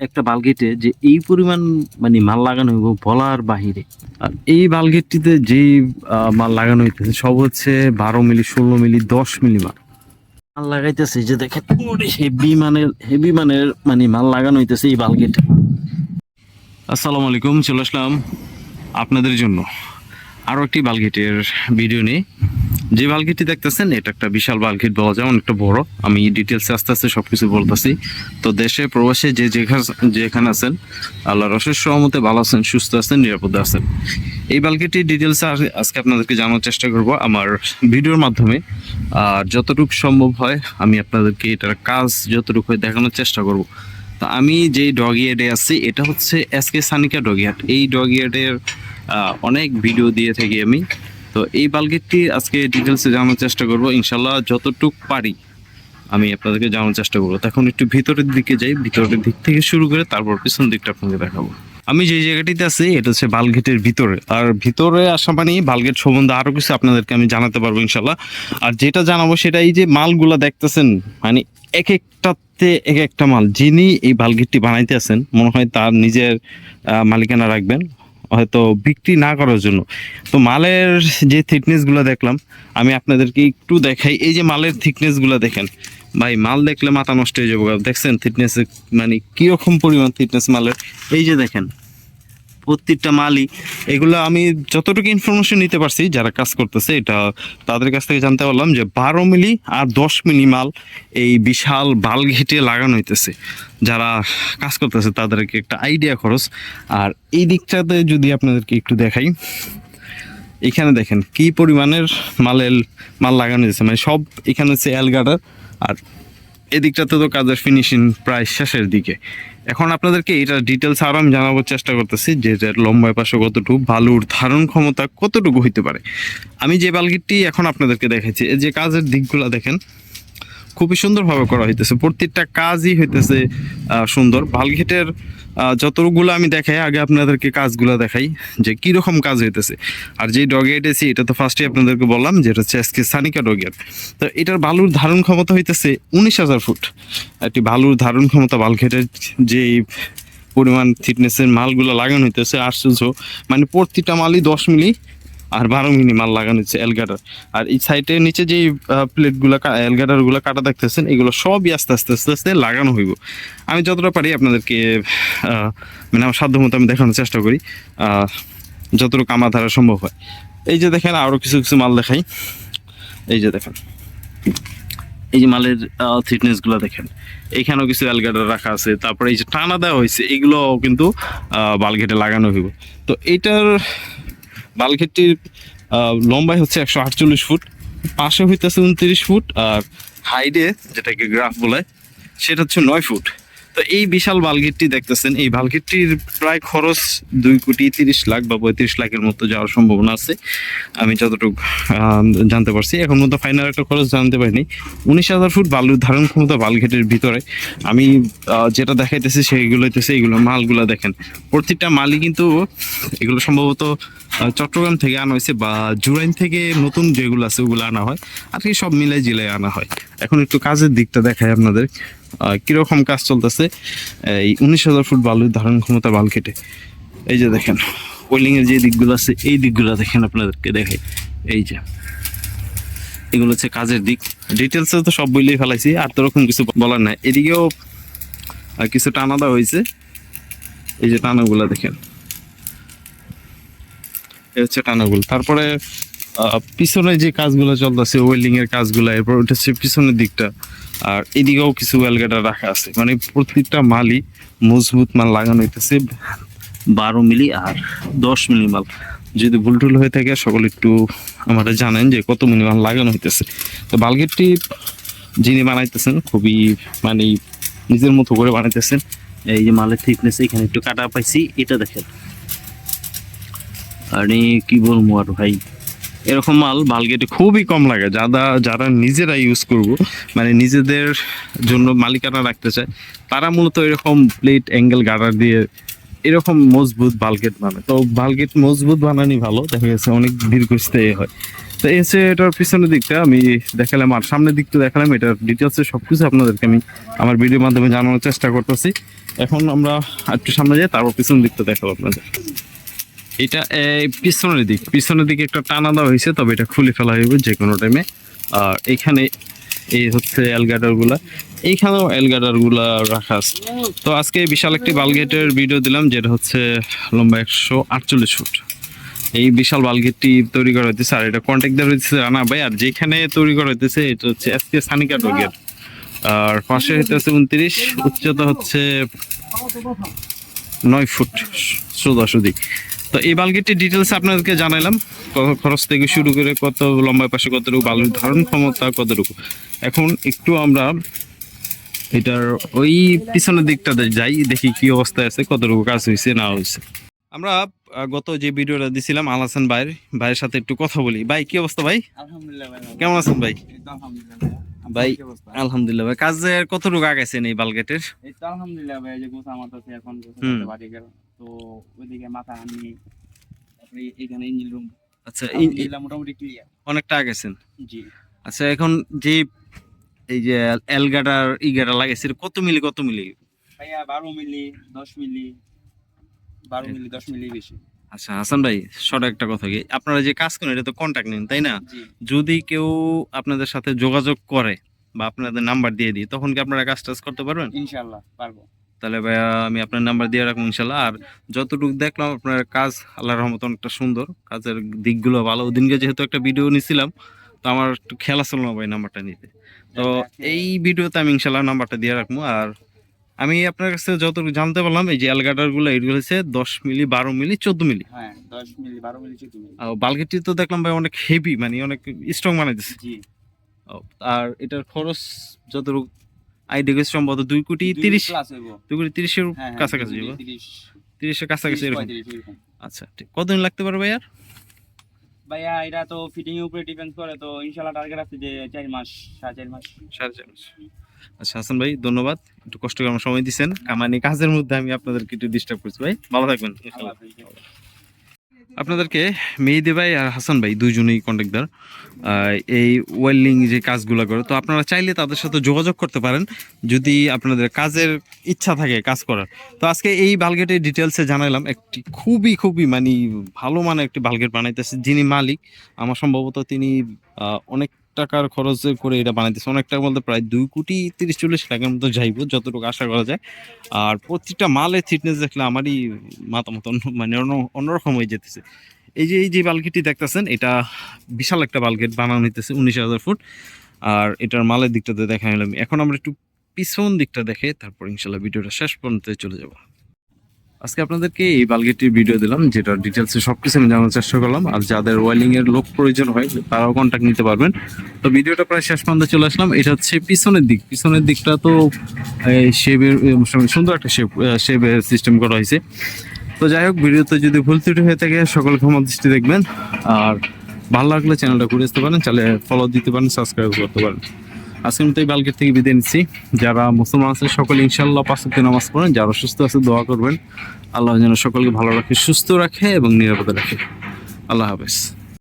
একটা বালগেটে যে এই পরিমাণ মানে মাল লাগানো হইব বলার বাহিরে আর এই বালগেটটিতে আহ, মাল লাগানো হইতেছে সব হচ্ছে বারো মিলি ষোলো মিলি দশ মিলি মাল। মাল লাগাইতেছে যে দেখেন হেভি মানের হেভি মানের মানে মাল লাগানো হইতেছে এই বালগেটে। আসসালামু আলাইকুম চলে আসলাম আপনাদের জন্য আরও একটি বালগেটের ভিডিও নিয়ে। যে বালগেটটি দেখতেছেন, এটা একটা বিশাল বালগেট বলা যায় অনেকটা বড়। আমি ডিটেলসে আস্তে আস্তে সবকিছু বলতেছি। তো দেশে প্রবাসে যে যেখানে আছেন আল্লাহ রসের সহমতে ভালো আছেন, সুস্থ আছেন, নিরাপদে আছেন। এই বালগেটির ডিটেলসে আজকে আপনাদেরকে জানার চেষ্টা করব আমার ভিডিওর মাধ্যমে। আর যতটুকু সম্ভব হয়, আমি আপনাদেরকে এটার কাজ যতটুকু হয় দেখানোর চেষ্টা করব। তো আমি যে ডগি এডে আছি, এটা হচ্ছে এসকে সানিকা ডগি হাট এই ডগি এডের অনেক ভিডিও দিয়ে থাকি আমি। তো এই বালগেটটি আজকে ডিটেলসে জানার চেষ্টা করব। ইনশাল্লাহ যতটুক পারি আমি আপনাদেরকে জানার চেষ্টা করব। তখন একটু ভিতরের দিকে যাই। ভিতরের দিক থেকে শুরু করে তারপর পিছন দিকটা আপনাকে দেখাবো। আমি যে জায়গাটিতে আছি, এটা হচ্ছে বালগেটের ভিতরে। আর ভিতরে আসা মানে বালগেট সম্বন্ধে আরও কিছু আপনাদেরকে আমি জানাতে পারব ইনশাল্লাহ আর যেটা জানাব সেটা এই যে মালগুলা দেখতেছেন মানে এক একটাতে এক একটা মাল। যিনি এই বালগেটটি বানাইতে আছেন, মনে হয় তার নিজের মালিকানা রাখবেন। হয়তো বিক্রি না করার জন্য। তো মালের যে থিকনেসগুলো দেখলাম, আমি আপনাদেরকে একটু দেখাই। এই যে মালের থিকনেসগুলো দেখেন, ভাই, মাল দেখলে মাথা নষ্ট হয়ে যাব। দেখছেন থিকনেস মানে কীরকম পরিমাণ থিকনেস মালের? এই যে দেখেন প্রত্যেকটা মালই, এগুলো আমি যতটুকু ইনফরমেশন নিতে পারছি, যারা কাজ করতেছে, এটা তাদের কাছ থেকে জানতে পারলাম যে বারো মিলি আর দশ মিলি মাল এই বিশাল বাল ঘেটে লাগানো হইতেছে। যারা কাজ করতেছে, তাদেরকে একটা আইডিয়া খরচ। আর এই দিকটাতে যদি আপনাদেরকে একটু দেখাই, এখানে দেখেন কি পরিমাণের মালের, মাল লাগানো হয়েছে মানে সব এখানে হচ্ছে অ্যালগাটার আর এদিকটাতে তো কাজের ফিনিশিং প্রায় শেষের দিকে। এখন আপনাদেরকে এটা ডিটেলস আরও আমি জানাবার চেষ্টা করতেছি যে এটার লম্বায় পাশে কতটুকু বালুর ধারণ ক্ষমতা কতটুকু হইতে পারে। আমি যে বালগিটটি এখন আপনাদেরকে দেখাচ্ছি এই যে কাজের দিকগুলো দেখেন, খুবই সুন্দরভাবে করা হইতেছে। প্রত্যেকটা কাজই হইতেছে সুন্দর। বালঘেটের যতগুলো আমি দেখাই, আগে আপনাদেরকে কাজগুলো দেখাই, যে কি রকম কাজ হইতেছে। আর যে ডগে এটেছি, এটা তো ফার্স্টে আপনাদেরকে বললাম যে এটা হচ্ছে আজকে সানিকা ডগের। তো এটার বালুর ধারণ ক্ষমতা হইতেছে উনিশ হাজার ফুট। একটি বালুর ধারণ ক্ষমতা বালখেটের যে পরিমাণ ফিটনেসের মালগুলো লাগানো হইতেছে আশ্চর্য মানে প্রতিটা মালই দশ মিলি আর বারো মিলি মাল লাগানো হচ্ছে এলগাটার আর এই সাইডের নিচে যে প্লেটগুলো এলগাটারগুলো কাটা দেখতেছেন, এগুলো সবই আস্তে আস্তে আস্তে আস্তে লাগানো হইব। আমি যতটা পারি আপনাদেরকে মানে আমার সাধ্য মতো আমি দেখানোর চেষ্টা করি যতটুকু আমার দ্বারা সম্ভব হয়। এই যে দেখেন, আরও কিছু কিছু মাল দেখাই। এই যে দেখেন, এই যে মালের থিকনেসগুলো দেখেন। এইখানেও কিছু অ্যালগাটার রাখা আছে, তারপরে এই যে টানা দেওয়া হয়েছে এগুলো কিন্তু বালঘেটে লাগানো হইব। তো এইটার বালঘেটটির লম্বাই হচ্ছে একশো আটচল্লিশ ফুট, পাশে হইতেছে উনত্রিশ ফুট, আর হাইডে যেটাকে গ্রাফ বলে, সেটা হচ্ছে নয় ফুট। তো এই বিশাল বালগেটটি দেখতেছেন, এই বালগেটটির প্রায় খরচ দুই কোটি তিরিশ লাখ বা পঁয়ত্রিশ লাখের মতো যাওয়ার সম্ভাবনা আছে। আমি যতটুকু জানতে পারছি, এখন মতো ফাইনাল একটা খরচ জানতে পারিনি। উনিশ হাজার ফুট বালুর ধারণ ক্ষমতা বালগেটের ভিতরে। আমি যেটা দেখাইতেছি সেইগুলো হইতেছে, এইগুলো মালগুলো দেখেন। প্রত্যেকটা মালই কিন্তু এগুলো সম্ভবত চট্টগ্রাম থেকে আনা হয়েছে বা জুরাইন থেকে নতুন যেগুলো আছে ওগুলো আনা হয়। আর কি সব মিলাই জিলাই আনা হয়। এখন একটু কাজের দিকটা দেখাই আপনাদের। কীরকম কাজ চলতেছে? এই উনিশ হাজার ফুট বালুর ধারণ ক্ষমতা বাল কেটে। এই যে দেখেন, ওয়েলিং এর যে দিকগুলো আছে, এই দিকগুলো দেখেন আপনাদেরকে দেখাই। এই যে, এগুলো হচ্ছে কাজের দিক। ডিটেলসে তো সব বইলেই ফেলাইছি, আর তো ওরকম কিছু বলার নাই। এদিকেও কিছু টানা দেওয়া হয়েছে। এই যে টানাগুলো দেখেন। এই হচ্ছে টানাগুলো। তারপরে পিছনে যে কাজগুলো চলতেছে ওয়েল্ডিং এর কাজগুলো, এরপর হচ্ছে পিছনের দিকটা। আর এদিকেও কিছু ওয়েলগেটার রাখা আছে। মানে প্রত্যেকটা মালই মজবুত মাল লাগানো হইতেছে, বারো মিলি আর দশ মিলি মাল। যদি ভুল টুল হয়ে থাকে, সকলে একটু আমাদের জানেন যে কত মিলি মাল লাগানো হইতেছে। তো বালগেটটি যিনি বানাইতেছেন, খুবই মানে নিজের মতো করে বানাইতেছেন। এই যে মালের থিকনেস এখানে একটু কাটা পাইছি, এটা দেখেন। আরে কি বলব আর ভাই? এরকম মাল বালগেটে খুবই কম লাগে। যারা যারা নিজেরা ইউজ করব মানে নিজেদের জন্য মালিকানা রাখতে চায়, তারা মূলত এরকম প্লেট অ্যাঙ্গেল গার্ডার দিয়ে এরকম মজবুত বালগেট বানায়। তো বালগেট মজবুত বানানি ভালো, দেখা গেছে অনেক দীর্ঘস্থায়ী হয়। তো হচ্ছে এটার পিছনের দিকটা, আমি দেখালাম, আর সামনের দিকটা দেখালাম, এটার ডিটেলসে সবকিছু আপনাদেরকে আমি আমার ভিডিওর মাধ্যমে জানানোর চেষ্টা করতেছি। এখন আমরা একটু সামনে যাই, তারপর পিছনের দিকটা দেখাবো আপনাদের। এটা পিছনের দিক, পিছনের দিকে একটা টানা দেওয়া হয়েছে, তবে এটা খুলে ফেলা হইবে যে কোনো টাইমে আর এখানে এই হচ্ছে অ্যালগাডারগুলা। এইখানেও অ্যালগাডারগুলা রাখা আছে। তো আজকে বিশাল একটি বালগেটের ভিডিও দিলাম, যেটা হচ্ছে লম্বা একশো আটচল্লিশ ফুট। এই বিশাল বালগেটটি তৈরি করা হইতেছে, আর এটা কন্ট্যাক্ট দেওয়া হইতেছে রানা ভাই, আর যেখানে তৈরি করা হইতেছে, এটা হচ্ছে এসকে সানিকা ডগের আর পাশে হইতেছে উনত্রিশ, উচ্চতা হচ্ছে নয় ফুট সোজাসুদি তো এই বালগেটটির ডিটেলস আপনাদেরকে জানাইলাম কত খরচ থেকে শুরু করে কত লম্বায় পাশে কতটুকু বালুর ধারণ ক্ষমতা কতটুকু। এখন একটু আমরা এটার ওই পিছনের দিকটাতে যাই দেখি কি অবস্থায় আছে কতটুকু কাজ হয়েছে না হয়েছে। আমরা গত যে ভিডিওটা দিছিলাম আলাসান ভাইয়ের ভাইয়ের সাথে একটু কথা বলি। ভাই কি অবস্থা ভাই? কেমন আছেন ভাই? ভাই আলহামদুলিল্লাহ ভাই কাজের কতটুকু আগাইছেন এই বালগেটের? এই তো আলহামদুলিল্লাহ ভাই যে গোছা আমার আছে এখন গোছা। বাড়ি গেল তো ওইদিকে মাথা আনি তারপরে এখানে ইঞ্জিন রুম আচ্ছা মোটামুটি ক্লিয়ার অনেকটা আগাইছেন জি। আচ্ছা এখন যে এই যে এলগাটার ইগাটা লাগাইছে কত মিলি কত মিলি? ভাইয়া বারো মিলি দশ মিলি বারো মিলি দশ মিলি বেশি। আচ্ছা হাসান ভাই শর্ট একটা কথা কি? আপনারা যে কাজ করেন এটা তো কন্ট্যাক্ট নেন তাই না? যদি কেউ আপনাদের সাথে যোগাযোগ করে বা আপনাদের নাম্বার দিয়ে দিই তখন কি আপনারা কাজ টাজ করতে পারবেন? ইনশাল্লাহ পারব। তাহলে ভাইয়া আমি আপনার নাম্বার দিয়ে রাখব ইনশাল্লাহ আর যতটুকু দেখলাম আপনার কাজ আল্লাহর রহমত অনেকটা সুন্দর। কাজের দিকগুলো ভালো। ওদিনকে যেহেতু একটা ভিডিও নিছিলাম তো আমার একটু খেলা ছিল না ভাই নাম্বারটা নিতে। তো এই ভিডিওতে আমি ইনশাল্লাহ নাম্বারটা দিয়ে রাখব। আর আমি আপনার কাছে যতটুকু জানতে পারলাম এই যে অ্যালগাটারগুলো এগুলো হচ্ছে দশ মিলি বারো মিলি চোদ্দ মিলি। হ্যাঁ দশ বারো মিলি চোদ্দ আর বালগেটটি তো দেখলাম ভাই অনেক হেভি মানে অনেক স্ট্রং বানাইতেছে। আর এটার খরচ যতটুকু আইডিয়া গেছে সম্ভবত দুই কোটি তিরিশ দুই কোটি তিরিশের হ্যাঁ হ্যাঁ, কাছাকাছি তিরিশ। তিরিশের কাছাকাছি এরকম। আচ্ছা ঠিক। কতদিন লাগতে পারে ভাই আর ভাইয়া এটা তো ফিটিং এর উপরে ডিপেন্ড করে তো ইনশাল্লাহ টার্গেট আছে যে চার মাস সাড়ে চার মাস। সাড়ে চার মাস। আচ্ছা হাসান ভাই ধন্যবাদ। একটু কষ্ট করে আমার সময় দিচ্ছেন মানে কাজের মধ্যে আমি আপনাদেরকে একটু ডিস্টার্ব করছি ভাই। ভালো থাকবেন। আপনাদেরকে মেহেদি ভাই আর হাসান ভাই দুইজনেই কন্ট্যাক্টদার এই ওয়েল্ডিং যে কাজগুলো করে, তো আপনারা চাইলে তাদের সাথে যোগাযোগ করতে পারেন যদি আপনাদের কাজের ইচ্ছা থাকে কাজ করার। তো আজকে এই বালগেটের ডিটেলসে জানালাম একটি খুবই খুবই মানে ভালো মানে একটি বালগেট বানাইতেছে যিনি মালিক। আমার সম্ভবত তিনি অনেক টাকার খরচ করে এটা বানাইতেছে। অনেক টাকা বলতে প্রায় দুই কোটি তিরিশ চল্লিশ টাকার মতো যাইব, যতটুকু আশা করা যায়। আর প্রতিটা মালের থিটনেস দেখলে আমারই মাথা মতো অন্য- মানে অন্য, অন্যরকম হয়ে যেতেছে। এই যে এই যে বালগেটটি দেখতেছেন, এটা বিশাল একটা বালগেট বানানো হইতেছে উনিশ হাজার ফুট। আর এটার মালের দিকটাতে দেখা নিলাম এখন আমরা একটু পিছন দিকটা দেখে তারপর ইনশাল্লাহ ভিডিওটা শেষ পর্যন্ত চলে যাব। আজকে আপনাদেরকে এই বালগেটটির ভিডিও দিলাম যেটা ডিটেলসে সব কিছু আমি জানার চেষ্টা করলাম। আর যাদের ওয়েলিং এর লোক প্রয়োজন হয়, তারাও কন্ট্যাক্ট নিতে পারবেন। তো ভিডিওটা প্রায় শেষ পর্যন্ত চলে আসলাম। এটা হচ্ছে পিছনের দিক। পিছনের দিকটা তো শেপের সুন্দর একটা শেপ শেপের সিস্টেম করা হয়েছে। তো যাই হোক ভিডিওতে যদি ভুল ত্রুটি হয়ে থাকে সকল ক্ষমা দৃষ্টি দেখবেন। আর ভালো লাগলে চ্যানেলটা ঘুরে আসতে পারেন, চাইলে ফলো দিতে পারেন সাবস্ক্রাইব করতে পারেন। আজকের মতো এই বালকের থেকে বিদায় নিচ্ছি। যারা মুসলমান আছে, সকলে ইনশাল্লাহ পাঁচ ওয়াক্ত নামাজ পড়েন। যারা সুস্থ আছে, দোয়া করবেন। আল্লাহ যেন সকলকে ভালো রাখে, সুস্থ রাখে এবং নিরাপদে রাখে। আল্লাহ হাফেজ।